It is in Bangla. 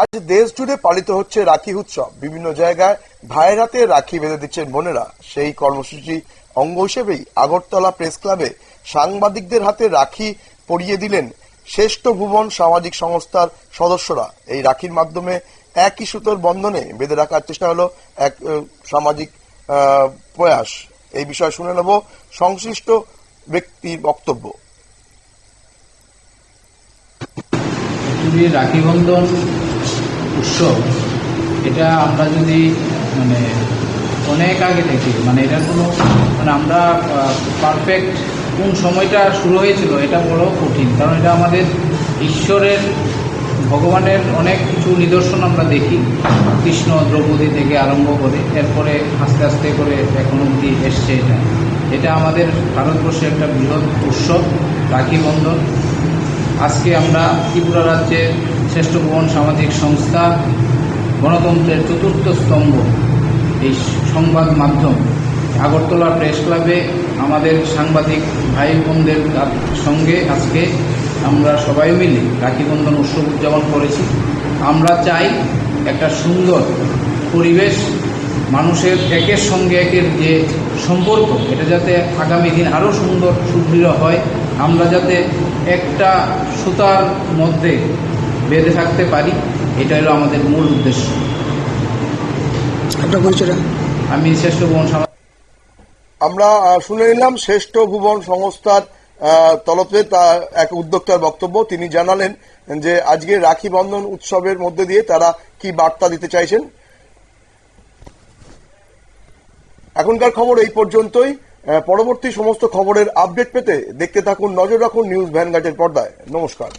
আজ দেশ জুড়ে পালিত হচ্ছে রাখি উৎসব। বিভিন্ন জায়গায় ভাইয়ের হাতে রাখি বেঁধে দিচ্ছেন বোনেরা। সেই কর্মসূচি অঙ্গ হিসেবেই আগরতলা প্রেস ক্লাবে সাংবাদিকদের হাতে রাখি পরিয়ে দিলেন শ্রেষ্ঠ ভুবন সামাজিক সংস্থার সদস্যরা। এই রাখির মাধ্যমে একই সুতোর বন্ধনে বেঁধে রাখার চেষ্টা হলো এক সামাজিক প্রয়াস। এই বিষয়ে শুনে নেব সংশ্লিষ্ট ব্যক্তির বক্তব্য। রাখি বন্ধন উৎসব, এটা আমরা যদি মানে অনেক আগে থেকে মানে এটার কোনো মানে আমরা পারফেক্ট কোন সময়টা শুরু হয়েছিল, এটা বড় কঠিন। কারণ এটা আমাদের ঈশ্বরের, ভগবানের অনেক কিছু নিদর্শন আমরা দেখি, কৃষ্ণ দ্রৌপদী থেকে আরম্ভ করে, এরপরে আস্তে আস্তে করে এখন অবধি এসছে এটা। এটা আমাদের ভারতবর্ষের একটা বৃহৎ উৎসব, রাখি বন্ধন। আজকে আমরা ত্রিপুরা রাজ্যের শ্রেষ্ঠ ভবন সামাজিক সংস্থা, গণতন্ত্রের চতুর্থ স্তম্ভ। এই সংবাদ মাধ্যম, আগরতলা প্রেস ক্লাবে আমাদের সাংবাদিক ভাই বোনদের সঙ্গে আজকে আমরা সবাই মিলে রাখি বন্ধন উৎসব উদযাপন করেছি। আমরা চাই একটা সুন্দর পরিবেশ, মানুষের একের সঙ্গে একের যে সম্পর্ক, এটা যাতে আগামী দিন আরও সুন্দর, সুদৃঢ় হয়। আমরা যাতে একটা সুতার মধ্যে বেঁধে থাকতে পারি এটা হলো আমাদের মূল উদ্দেশ্য। আপনার পরিচয়টা? আমি শ্রেষ্ঠ ভবন আমরা শুনে নিলাম শ্রেষ্ঠ ভুবন সংস্থার আহ, তরফে তা এক উদ্যোক্তার বক্তব্য। তিনি জানালেন যে আজকে রাখি বন্ধন উৎসবের মধ্যে দিয়ে তারা কি বার্তা দিতে চাইছেন। এখনকার খবর এই পর্যন্তই। আহ, পরবর্তী সমস্ত খবরের আপডেট পেতে দেখতে থাকুন নজর রাখুন নিউজ ভ্যানগার্ডের পর্দায়। নমস্কার।